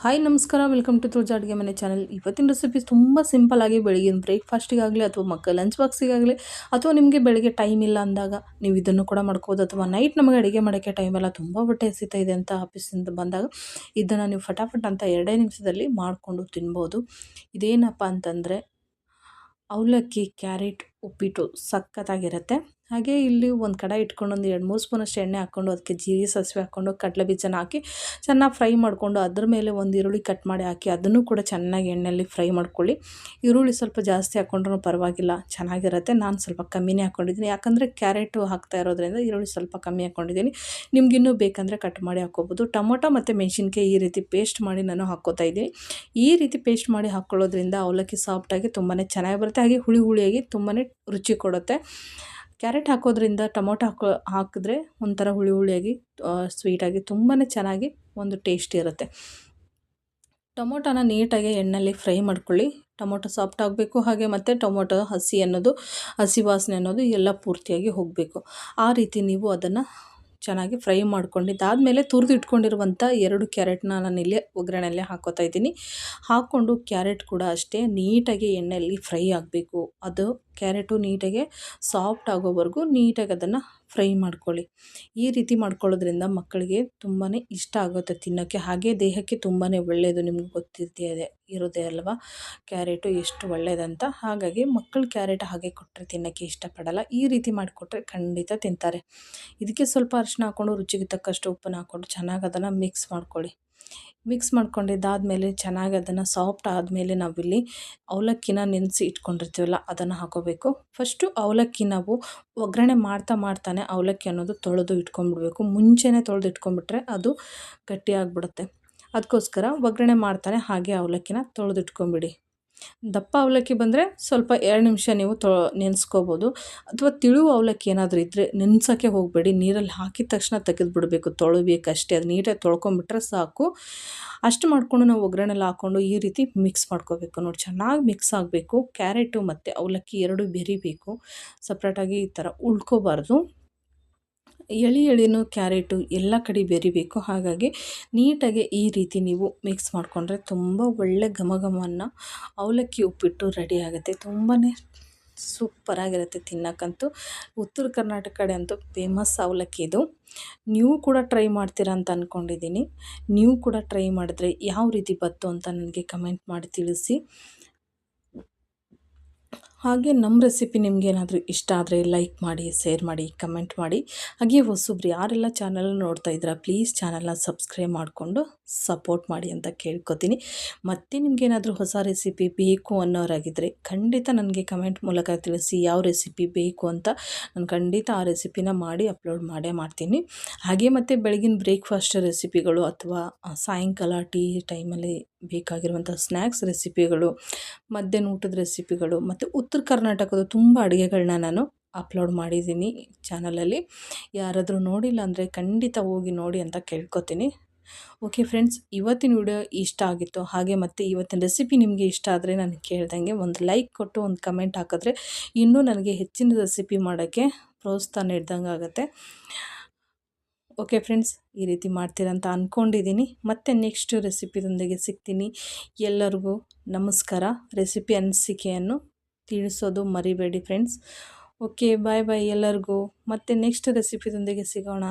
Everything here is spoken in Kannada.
ಹಾಯ್ ನಮಸ್ಕಾರ. ವೆಲ್ಕಮ್ ಟು ತುಳಜಾ ಅಡುಗೆ ಮನೆ ಚಾನಲ್ ಇವತ್ತಿನ ರೆಸಿಪೀಸ್ ತುಂಬ ಸಿಂಪಲ್ಲಾಗಿ ಬೆಳಗಿನ ಬ್ರೇಕ್ಫಾಸ್ಟಿಗಾಗಲಿ ಅಥವಾ ಮಕ್ಕಳ ಲಂಚ್ ಬಾಕ್ಸಿಗಾಗಲಿ ಅಥವಾ ನಿಮಗೆ ಬೆಳಗ್ಗೆ ಟೈಮ್ ಇಲ್ಲ ಅಂದಾಗ ನೀವು ಇದನ್ನು ಕೂಡ ಮಾಡ್ಕೋಬೋದು. ಅಥವಾ ನೈಟ್ ನಮಗೆ ಅಡುಗೆ ಮಾಡೋಕ್ಕೆ ಟೈಮ್ ಎಲ್ಲ ತುಂಬ ಹೊಟ್ಟೆ ಹಸಿತಾ ಇದೆ ಅಂತ ಆಫೀಸಿಂದ ಬಂದಾಗ ಇದನ್ನು ನೀವು ಫಟಾಫಟ್ ಅಂತ ಎರಡೇ ನಿಮಿಷದಲ್ಲಿ ಮಾಡಿಕೊಂಡು ತಿನ್ಬೋದು. ಇದೇನಪ್ಪ ಅಂತಂದರೆ ಅವಲಕ್ಕಿ ಕ್ಯಾರೆಟ್ ಉಪ್ಪಿಟ್ಟು ಸಖತ್ತಾಗಿರುತ್ತೆ. ಹಾಗೆ ಇಲ್ಲಿ ಒಂದು ಕಡಾಯಿ ಇಟ್ಕೊಂಡು ಒಂದು ಎರಡು ಮೂರು ಸ್ಪೂನಷ್ಟು ಎಣ್ಣೆ ಹಾಕ್ಕೊಂಡು ಅದಕ್ಕೆ ಜೀರಿಗೆ ಸಾಸಿವೆ ಹಾಕ್ಕೊಂಡು ಕಡಲೆ ಬೀಜನ ಹಾಕಿ ಚೆನ್ನಾಗಿ ಫ್ರೈ ಮಾಡಿಕೊಂಡು ಅದ್ರ ಮೇಲೆ ಒಂದು ಈರುಳ್ಳಿ ಕಟ್ ಮಾಡಿ ಹಾಕಿ ಅದನ್ನು ಕೂಡ ಚೆನ್ನಾಗಿ ಎಣ್ಣೆಯಲ್ಲಿ ಫ್ರೈ ಮಾಡ್ಕೊಳ್ಳಿ. ಈರುಳ್ಳಿ ಸ್ವಲ್ಪ ಜಾಸ್ತಿ ಹಾಕ್ಕೊಂಡ್ರೂ ಪರವಾಗಿಲ್ಲ, ಚೆನ್ನಾಗಿರುತ್ತೆ. ನಾನು ಸ್ವಲ್ಪ ಕಮ್ಮಿನೇ ಹಾಕ್ಕೊಂಡಿದ್ದೀನಿ ಯಾಕಂದರೆ ಕ್ಯಾರೆಟು ಹಾಕ್ತಾ ಇರೋದ್ರಿಂದ ಈರುಳ್ಳಿ ಸ್ವಲ್ಪ ಕಮ್ಮಿ ಹಾಕ್ಕೊಂಡಿದ್ದೀನಿ ನಿಮ್ಗಿನ್ನೂ ಬೇಕಂದರೆ ಕಟ್ ಮಾಡಿ ಹಾಕ್ಕೋಬೋದು ಟೊಮೊಟೊ ಮತ್ತು ಮೆಣಸಿನ್ಕಾಯಿ ಈ ರೀತಿ ಪೇಸ್ಟ್ ಮಾಡಿ ನಾನು ಹಾಕ್ಕೋತಾ ಇದ್ದೀನಿ. ಈ ರೀತಿ ಪೇಸ್ಟ್ ಮಾಡಿ ಹಾಕ್ಕೊಳ್ಳೋದ್ರಿಂದ ಅವಲಕ್ಕಿ ಸಾಫ್ಟಾಗಿ ತುಂಬಾ ಚೆನ್ನಾಗಿ ಬರುತ್ತೆ. ಹಾಗೆ ಹುಳಿ ಹುಳಿಯಾಗಿ ತುಂಬಾ ರುಚಿ ಕೊಡುತ್ತೆ. ಕ್ಯಾರೆಟ್ ಹಾಕೋದ್ರಿಂದ ಟೊಮೊಟೊ ಹಾಕೋ, ಹಾಕಿದ್ರೆ ಒಂಥರ ಹುಳಿ ಹುಳಿಯಾಗಿ ಸ್ವೀಟಾಗಿ ತುಂಬಾ ಚೆನ್ನಾಗಿ ಒಂದು ಟೇಸ್ಟ್ ಇರುತ್ತೆ. ಟೊಮೊಟೊನ ನೀಟಾಗಿ ಎಣ್ಣೆಯಲ್ಲಿ ಫ್ರೈ ಮಾಡ್ಕೊಳ್ಳಿ. ಟೊಮೊಟೊ ಸಾಫ್ಟ್ ಆಗಬೇಕು, ಹಾಗೆ ಮತ್ತು ಟೊಮೊಟೊ ಹಸಿ ಅನ್ನೋದು, ಹಸಿ ವಾಸನೆ ಅನ್ನೋದು ಎಲ್ಲ ಪೂರ್ತಿಯಾಗಿ ಹೋಗಬೇಕು. ಆ ರೀತಿ ನೀವು ಅದನ್ನು ಚೆನ್ನಾಗಿ ಫ್ರೈ ಮಾಡ್ಕೊಂಡಿದ್ದಾದಮೇಲೆ ತುರಿದು ಇಟ್ಕೊಂಡಿರುವಂಥ ಎರಡು ಕ್ಯಾರೆಟ್ನ ನಾನು ಇಲ್ಲೇ ಒಗ್ಗರಣೆಯಲ್ಲೇ ಹಾಕೋತಾ ಇದ್ದೀನಿ. ಹಾಕ್ಕೊಂಡು ಕ್ಯಾರೆಟ್ ಕೂಡ ಅಷ್ಟೇ ನೀಟಾಗಿ ಎಣ್ಣೆಯಲ್ಲಿ ಫ್ರೈ ಆಗಬೇಕು. ಅದು ಕ್ಯಾರೆಟು ನೀಟಾಗೆ ಸಾಫ್ಟ್ ಆಗೋವರೆಗೂ ನೀಟಾಗಿ ಅದನ್ನು ಫ್ರೈ ಮಾಡ್ಕೊಳ್ಳಿ. ಈ ರೀತಿ ಮಾಡ್ಕೊಳ್ಳೋದ್ರಿಂದ ಮಕ್ಕಳಿಗೆ ತುಂಬಾ ಇಷ್ಟ ಆಗುತ್ತೆ ತಿನ್ನೋಕ್ಕೆ. ಹಾಗೆ ದೇಹಕ್ಕೆ ತುಂಬಾ ಒಳ್ಳೆಯದು ನಿಮ್ಗೆ ಗೊತ್ತಿರ್ತಿದೆ, ಇರೋದೇ ಅಲ್ವಾ? ಕ್ಯಾರೆಟು ಎಷ್ಟು ಒಳ್ಳೆಯದಂತ ಹಾಗಾಗಿ ಮಕ್ಕಳು ಕ್ಯಾರೆಟ್ ಹಾಗೆ ಕೊಟ್ಟರೆ ತಿನ್ನೋಕ್ಕೆ ಇಷ್ಟಪಡಲ್ಲ. ಈ ರೀತಿ ಮಾಡಿಕೊಟ್ರೆ ಖಂಡಿತ ತಿಂತಾರೆ. ಇದಕ್ಕೆ ಸ್ವಲ್ಪ ಅರಿಶಿನ ಹಾಕ್ಕೊಂಡು ರುಚಿಗೆ ತಕ್ಕಷ್ಟು ಉಪ್ಪನ್ನು ಹಾಕ್ಕೊಂಡು ಚೆನ್ನಾಗಿ ಅದನ್ನು ಮಿಕ್ಸ್ ಮಾಡ್ಕೊಳ್ಳಿ. ಮಿಕ್ಸ್ ಮಾಡ್ಕೊಂಡಿದ್ದಾದಮೇಲೆ ಚೆನ್ನಾಗಿ ಅದನ್ನು ಸಾಫ್ಟ್ ಆದಮೇಲೆ ನಾವಿಲ್ಲಿ ಅವಲಕ್ಕಿನ ನೆನೆಸಿ ಇಟ್ಕೊಂಡಿರ್ತೀವಲ್ಲ, ಅದನ್ನು ಹಾಕೋಬೇಕು. ಫಸ್ಟು ಅವಲಕ್ಕಿ ನಾವು ಒಗ್ಗರಣೆ ಮಾಡ್ತಾ ಮಾಡ್ತಾನೆ ಅವಲಕ್ಕಿ ಅನ್ನೋದು ತೊಳೆದು ಇಟ್ಕೊಂಡ್ಬಿಡ್ಬೇಕು. ಮುಂಚೆನೇ ತೊಳೆದು ಇಟ್ಕೊಂಡ್ಬಿಟ್ರೆ ಅದು ಗಟ್ಟಿಯಾಗ್ಬಿಡುತ್ತೆ ಅದಕ್ಕೋಸ್ಕರ ಒಗ್ಗರಣೆ ಮಾಡ್ತಾನೆ ಹಾಗೆ ಅವಲಕ್ಕಿನ ತೊಳೆದು ಇಟ್ಕೊಂಬಿಡಿ. ದಪ್ಪ ಅವಲಕ್ಕಿ ಬಂದರೆ ಸ್ವಲ್ಪ ಎರಡು ನಿಮಿಷ ನೀವು ತೊ, ನೆನೆಸ್ಕೋಬೋದು. ಅಥವಾ ತಿಳು ಅವಲಕ್ಕಿ ಏನಾದರೂ ಇದ್ದರೆ ನೆನೆಸೋಕ್ಕೆ ಹೋಗಬೇಡಿ. ನೀರಲ್ಲಿ ಹಾಕಿದ ತಕ್ಷಣ ತೆಗೆದುಬಿಡಬೇಕು. ತೊಳಬೇಕಷ್ಟೇ. ಅದು ನೀಟಾಗಿ ತೊಳ್ಕೊಂಬಿಟ್ರೆ ಸಾಕು. ಅಷ್ಟು ಮಾಡಿಕೊಂಡು ನಾವು ಒಗ್ಗರಣೆಲ್ಲ ಹಾಕ್ಕೊಂಡು ಈ ರೀತಿ ಮಿಕ್ಸ್ ಮಾಡ್ಕೋಬೇಕು. ನೋಡಿ, ಚೆನ್ನಾಗಿ ಮಿಕ್ಸ್ ಆಗಬೇಕು. ಕ್ಯಾರೆಟು ಮತ್ತು ಅವಲಕ್ಕಿ ಎರಡು ಬೆರಿಬೇಕು. ಸಪ್ರೇಟಾಗಿ ಈ ಥರ ಉಳ್ಕೋಬಾರ್ದು. ಎಳೆ ಎಳೆನೂ ಕ್ಯಾರೆಟು ಎಲ್ಲ ಕಡೆ ಬೆರಿಬೇಕು. ಹಾಗಾಗಿ ನೀಟಾಗಿ ಈ ರೀತಿ ನೀವು ಮಿಕ್ಸ್ ಮಾಡಿಕೊಂಡ್ರೆ ತುಂಬ ಒಳ್ಳೆ ಘಮ ಘಮವನ್ನು ಅವಲಕ್ಕಿ ಉಪ್ಪಿಟ್ಟು ರೆಡಿ ಆಗುತ್ತೆ. ತುಂಬಾ ಸೂಪರಾಗಿರುತ್ತೆ ತಿನ್ನೋಕ್ಕಂತೂ. ಉತ್ತರ ಕರ್ನಾಟಕ ಕಡೆ ಅಂತೂ ಫೇಮಸ್ ಅವಲಕ್ಕಿ ಇದು. ನೀವು ಕೂಡ ಟ್ರೈ ಮಾಡ್ತೀರಾ ಅಂತ ಅಂದ್ಕೊಂಡಿದ್ದೀನಿ ನೀವು ಕೂಡ ಟ್ರೈ ಮಾಡಿದ್ರೆ ಯಾವ ರೀತಿ ಬತ್ತು ಅಂತ ನನಗೆ ಕಮೆಂಟ್ ಮಾಡಿ ತಿಳಿಸಿ. ಹಾಗೆ ನಮ್ಮ ರೆಸಿಪಿ ನಿಮಗೇನಾದರೂ ಇಷ್ಟ ಆದರೆ ಲೈಕ್ ಮಾಡಿ ಶೇರ್ ಮಾಡಿ ಕಮೆಂಟ್ ಮಾಡಿ. ಹಾಗೆ ಹೊಸಬ್ರು ಯಾರೆಲ್ಲ ಚಾನಲ್ ನೋಡ್ತಾ ಇದ್ದೀರಾ ಪ್ಲೀಸ್ ಚಾನಲ್ನ ಸಬ್ಸ್ಕ್ರೈಬ್ ಮಾಡಿಕೊಂಡು ಸಪೋರ್ಟ್ ಮಾಡಿ ಅಂತ ಕೇಳ್ಕೊತೀನಿ. ಮತ್ತು ನಿಮಗೇನಾದರೂ ಹೊಸ ರೆಸಿಪಿ ಬೇಕು ಅನ್ನೋರಾಗಿದ್ದರೆ ಖಂಡಿತ ನನಗೆ ಕಮೆಂಟ್ ಮೂಲಕ ತಿಳಿಸಿ ಯಾವ ರೆಸಿಪಿ ಬೇಕು ಅಂತ ನಾನು ಖಂಡಿತ ಆ ರೆಸಿಪಿನ ಮಾಡಿ ಅಪ್ಲೋಡ್ ಮಾಡೇ ಮಾಡ್ತೀನಿ. ಹಾಗೆ ಮತ್ತು ಬೆಳಗಿನ ಬ್ರೇಕ್ಫಾಸ್ಟ್ ರೆಸಿಪಿಗಳು ಅಥವಾ ಸಾಯಂಕಾಲ ಟೀ ಟೈಮಲ್ಲಿ ಬೇಕಾಗಿರುವಂಥ ಸ್ನ್ಯಾಕ್ಸ್ ರೆಸಿಪಿಗಳು ಮಧ್ಯಾಹ್ನ ಊಟದ ರೆಸಿಪಿಗಳು ಮತ್ತು ಉತ್ತರ ಕರ್ನಾಟಕದ ತುಂಬ ಅಡುಗೆಗಳನ್ನ ನಾನು ಅಪ್ಲೋಡ್ ಮಾಡಿದ್ದೀನಿ ಚಾನಲಲ್ಲಿ. ಯಾರಾದರೂ ನೋಡಿಲ್ಲ ಅಂದರೆ ಖಂಡಿತ ಹೋಗಿ ನೋಡಿ ಅಂತ ಕೇಳ್ಕೊತೀನಿ. ಓಕೆ ಫ್ರೆಂಡ್ಸ್, ಇವತ್ತಿನ ವಿಡಿಯೋ ಇಷ್ಟ ಆಗಿತ್ತು, ಹಾಗೆ ಮತ್ತು ಇವತ್ತಿನ ರೆಸಿಪಿ ನಿಮಗೆ ಇಷ್ಟ ಆದರೆ ನಾನು ಕೇಳ್ದಂಗೆ ಒಂದು ಲೈಕ್ ಕೊಟ್ಟು ಒಂದು ಕಮೆಂಟ್ ಹಾಕಿದ್ರೆ ಇನ್ನೂ ನನಗೆ ಹೆಚ್ಚಿನ ರೆಸಿಪಿ ಮಾಡೋಕ್ಕೆ ಪ್ರೋತ್ಸಾಹ ನೀಡ್ದಂಗೆ ಆಗುತ್ತೆ. ಓಕೆ ಫ್ರೆಂಡ್ಸ್, ಈ ರೀತಿ ಮಾಡ್ತೀರಂತ ಅಂದ್ಕೊಂಡಿದ್ದೀನಿ ಮತ್ತೆ ನೆಕ್ಸ್ಟ್ ರೆಸಿಪಿದೊಂದಿಗೆ ಸಿಗ್ತೀನಿ. ಎಲ್ಲರಿಗೂ ನಮಸ್ಕಾರ. ರೆಸಿಪಿ ಅನಿಸಿಕೆಯನ್ನು ತಿಳಿಸೋದು ಮರಿಬೇಡಿ ಫ್ರೆಂಡ್ಸ್ ಓಕೆ ಬಾಯ್ ಬಾಯ್ ಎಲ್ಲರಿಗೂ. ಮತ್ತೆ ನೆಕ್ಸ್ಟ್ ರೆಸಿಪಿದೊಂದಿಗೆ ಸಿಗೋಣ.